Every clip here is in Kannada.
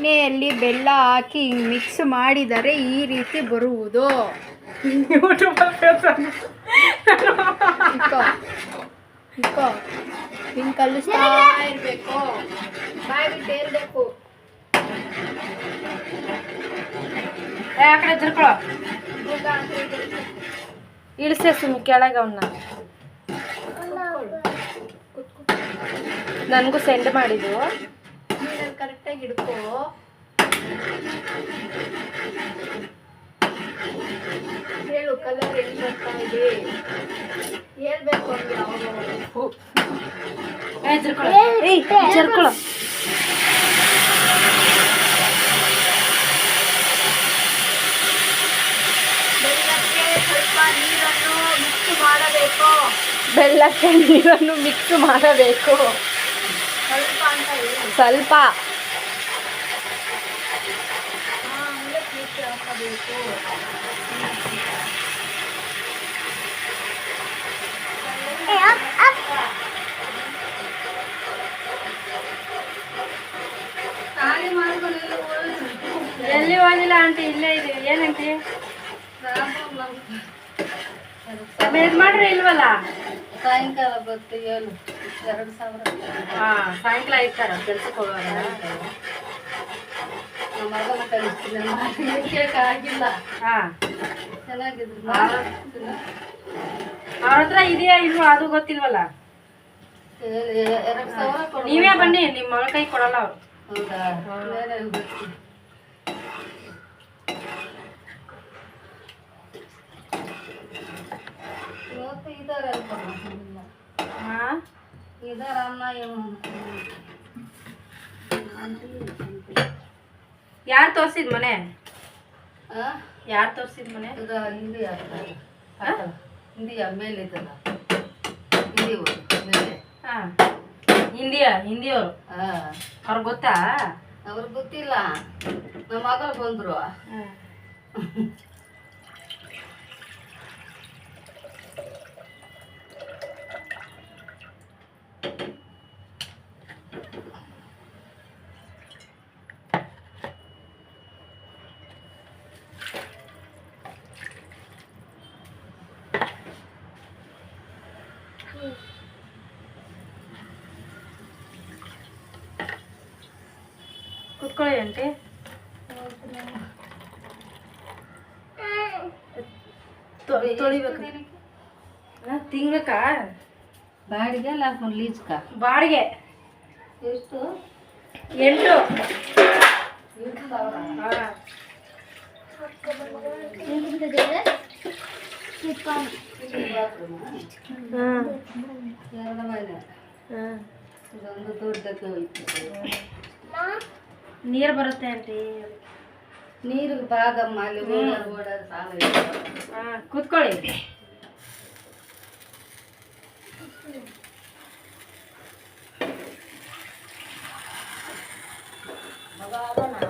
ಎಣ್ಣೆಯಲ್ಲಿ ಬೆಲ್ಲ ಹಾಕಿ ಮಿಕ್ಸ್ ಮಾಡಿದರೆ ಈ ರೀತಿ ಬರುವುದು. ಹಿಂಗೆ ಕಲಿಸ್ತಾ ಇರಬೇಕು. ಹೇಳ್ಬೇಕು. ಆ ಕಡೆ ಇಳಿಸೆ ಸುಮ್ಮನೆ ಕೆಳಗೆ ಅವನ್ನ ನನಗೂ ಸೆಂಡ್ ಮಾಡಿದ್ದು. ಕರೆಕ್ಟಾಗಿ ಹಿಡ್ಕೋ. ಹೇಳು ಕಲರ್ ಹೆಂಗ್ ಬರ್ತಾ ಇದೆ? ಹೇಳ್ಬೇಕು ಅವ್ರಿಗೆ ಮಿಕ್ಸ್ ಮಾಡಬೇಕು. ಬೆಲ್ಲಕ್ಕೆ ನೀರನ್ನು ಮಿಕ್ಸ್ ಮಾಡಬೇಕು. ಸ್ವಲ್ಪ ಅಂತ ಹೇಳಿ ಸ್ವಲ್ಪ ಆಮೇಲೆ ಪೀಚ್ ಹಾಕಬೇಕು ಎಲ್ಲಿ ಹೋಗಿಲ್ಲ ಆಂಟಿ? ಇಲ್ಲೇ ಇದೆ ಏನಂಟಿ? ಇದು ಮಾಡ್ರಿ ಇಲ್ವಲ್ಲ? ಸಾಯಂಕಾಲ ಬತ್ತು ಏಳು ಎರಡು ಸಾವಿರ. ಹಾ ಸಾಯಂಕಾಲ ಇರ್ತಾರ ಕೆಲ್ಸಕ್ಕೆ ಹೋಗೋರ ನಮ್ಮ ಮಗನ ಕಳಿಸ್ತೀನಿ ಮಾಡಲಿಕ್ಕೆ ಆಗಿಲ್ಲ ಹಾ. ಚೆನ್ನಾಗಿದ್ರು ಅವ್ರ ಹತ್ರ ಇದೆಯಾ ಇಲ್ವೋ ಅದು ಗೊತ್ತಿಲ್ವಲ್ಲ? ಎರಡು ಸಾವಿರ ನೀವೇ ಬನ್ನಿ ನಿಮ್ಮ ಮಗಳ ಕೈ ಕೊಡಲ್ಲ ಅವ್ರು. ಹೌದಾ? ಬೇರೆ ಬರ್ತೀನಿ. ಇವತ್ತು ಇದಾರೆ ಅನ್ಕೊಂಡ ಹಾ? ಇದಾರ ಅನ್ನ. ಯಾರು ತೋರ್ಸಿದ್ ಮನೆ? ಯಾರು ತೋರ್ಸಿದ್ ಮನೆ? ಇದು ಹಿಂದಿ. ಹಿಂದಿ ಹಿಂದಿಯ ಮೇಲೆ ಇದಲ್ಲ ಹಿಂದಿ ಮೇಲೆ ಹಾ. ಹಿಂದಿಯ ಹಿಂದಿಯವರು. ಹಾ ಅವ್ರಿಗೆ ಗೊತ್ತಾ? ಅವ್ರಿಗೆ ಗೊತ್ತಿಲ್ಲ. ನಮ್ಮ ಮಗಳು ಬಂದ್ರು. ಕುತ್ಕೊಳ್ಳಿ ಆಂಟಿ ತೊ- ತೊಳಿಬೇಕು ತಿಂಗ್ಳಕ್ಕ ಬಾಡಿಗೆ ಅಲ್ಲ ಲೀಜ್ಕ ಬಾಡಿಗೆ ಎಷ್ಟು ಎಂಟು ಎಂಟು ಸಾವಿರ ಹಾ నీరు బరుతాయంటే నీరు బాగా మళ్ళీ కూడా కూతుకోండి బాగా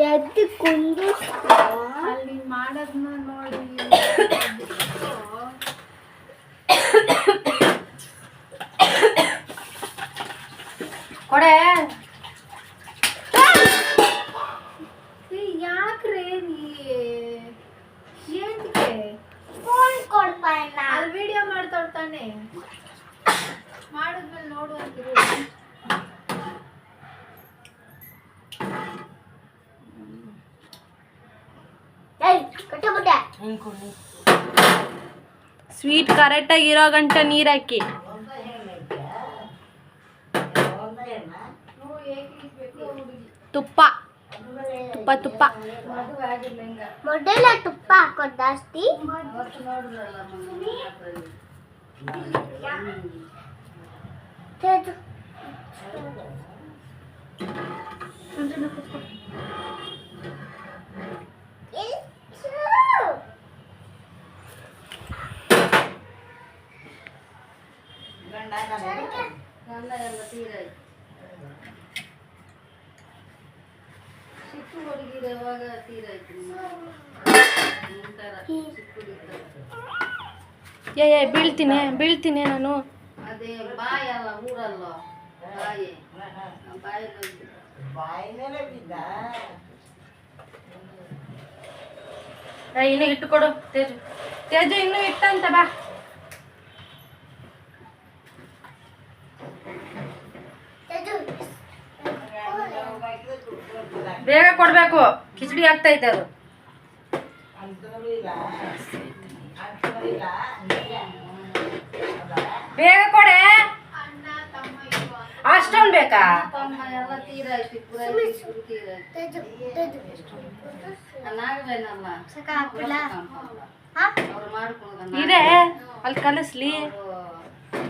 ತೊಳೆದ್ಬಿಟ್ಟು ನೀರು ಅಲ್ಲಿ ಮಾಡೋದನ್ನ ನೋಡಿ ಕೊಡೆ ಯಾಕ್ರೆ ನೀ ಏನಕ್ಕೆ ಅಲ್ಲಿ ವಿಡಿಯೋ ಮಾಡ್ತಾಡ್ತಾನೆ ಮಾಡಿದ್ಮೇಲೆ ನೋಡುವಂತಿರು ಸ್ವೀಟ್ ಕರೆಕ್ಟಾಗಿ ಇರೋ ಗಂಟ ನೀರು ಹಾಕಿ. ತುಪ್ಪ. ತುಪ್ಪ ತುಪ್ಪ. ಮೊದಲ ತುಪ್ಪ ಹಾಕೋದು ಜಾಸ್ತಿ ಅವತ್ತು ನೋಡಿದ್ರಲ್ಲ ಮನೆ ಹತ್ರದಲ್ಲಿ. ತೇಜು ಗಂಡ ಎಲ್ಲ ತೀರಾಯ್ತು ಚಿಕ್ಕ ಹುಡುಗಿರು ಯಾವಾಗ ತೀರಾಯ್ತು. ಏ ಏ ಬೀಳ್ತೀನಿ ಬೀಳ್ತೀನಿ ನಾನು. ಅದೇ ಬಾಯಿ ಅಲ್ಲ ಊರಲ್ಲ. ಬಾಯಿ. ಬಾಯಿ ಏ, ಇನ್ನು ಇಟ್ಟುಕೊಡು ತೇಜು. ತೇಜು ಇನ್ನು ಇಟ್ಟಂತ ಬಾ. ಬೇಗ ಕೊಡ್ಬೇಕು. ಕಿಚಡಿ ಆಗ್ತೈತೆ ಅದು. ಬೇಗ ಕೊಡೆ. ಅಷ್ಟೊಂದು ಬೇಕಾ? ಇದೆ. ಅಲ್ಲಿ ಕಲಿಸ್ಲಿ.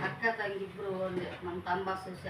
ಅಕ್ಕ ತಂಗಿಬ್ರು ಒಂದೇ ನಮ್ಮ ತಂಬಾ ಸಸ್ಯ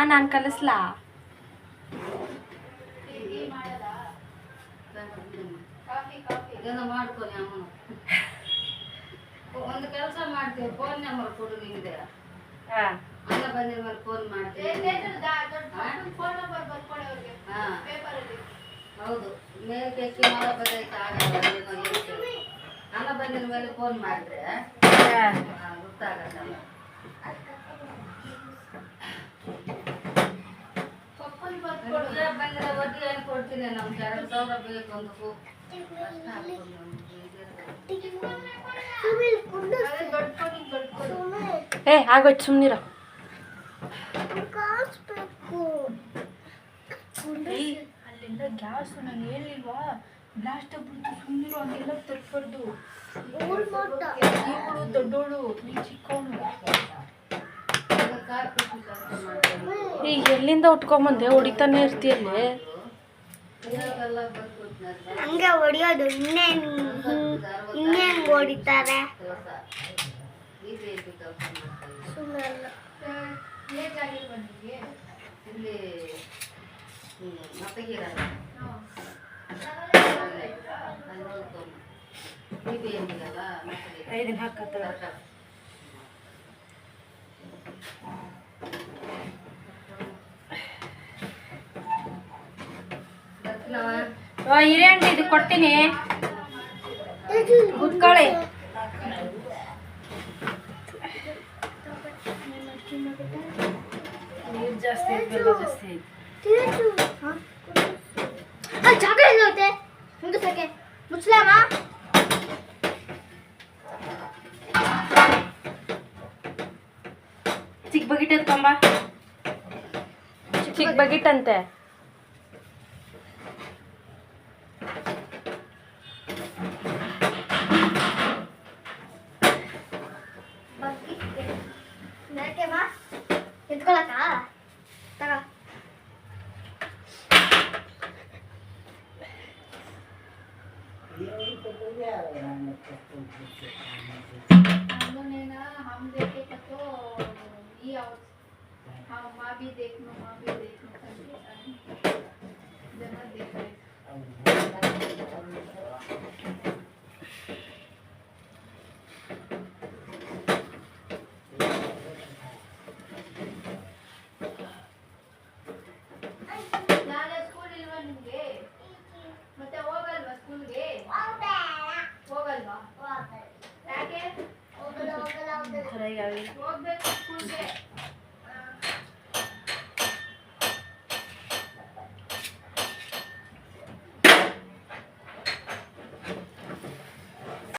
ಮಾ ನಾನು ಕಲಿಸ್ಲಾ? ಒಂದು ಕೆಲಸ ಮಾಡ್ತೀವಿ ಫೋನ್ ನಂಬರ್ ಕೊಡು ನಿಂದೆ ಅಲ್ಲ ಬಂದಿದ ಮೇಲೆ ಫೋನ್ ಮಾಡ್ತೀವಿ ಹಾ. ಹೌದು. ಮೇಲೆ ಕೆಕ್ಕಿ ಮಳ ಬದೈತೆ ಆಗಲ್ಲ ಏನೋ ಹೇಳ್ತೀವಿ. ಅಲ್ಲ ಬಂದಿದ ಮೇಲೆ ಫೋನ್ ಮಾಡಿದ್ರೆ. ಹಾ, ಕೊಡ್ತೀನಿ ನಮ್ಗೆ? ಎರಡು ಸಾವಿರ ಬೇಕು ಏ ಆಗೋಯ್ತು ಸುಮ್ಮನಿರ ಅಲ್ಲಿಂದ ಗ್ಯಾಸ್ ನಂಗೆ ಹೇಳಿಲ್ವಾ? ಬ್ಲಾಸ್ಟ್ ಆಗ್ಬಿಡ್ತು ಸುಮ್ಮನಿರು ಹಂಗೆಲ್ಲ ತರ್ಬಾರ್ದು ದೊಡ್ಡೋಳು ನೀ ಮಾಡ್ತೀನಿ ಈಗ ಎಲ್ಲಿಂದ ಉಟ್ಕೊಂಬಂದೆ? ಹೊಡಿತಾನೆ ಇರ್ತೀಯಲ್ಲಿ? ಹಂಗೆ ಹೊಡಿಯೋದು. ಇನ್ನೇನು ಇನ್ನೇನು ಹೊಡಿತಾರೆ? ಐದು ಈ ರೀತಿ ಕೆಲಸ ಮಾಡ್ತಾರೆ ಸುಮ್ಮನೆ ಇಲ್ಲಿ ಮತಗಿರಲ್ಲ ಬಿ ಬಿ ಎಮ್ಮಿಗಲ್ಲ ಇದನ್ನ ಹಾಕತ್ತ ಹಿರಿಯಂಟಿ ಇದು ಕೊಡ್ತೀನಿ. ಕುತ್ಕೊಳ್ಳಿ. ನೀರು ಜಾಸ್ತಿ ಐತೆ ಬೆಲ್ಲ ಜಾಸ್ತಿ ಐತೆ ಜಾಗ ಎಲ್ಲೋತೆ ಮುಗಿಸಕ್ಕೆ ಮುಚ್ಚಲಾಮ ಚಿಕ್ಕ ಬಗಿಟ್ ಎತ್ಕೊಂಬ ಚಿಕ್ಕ ಬಗಿಟ್ भी देख लो माँ भी देख लो जगह देख। रहे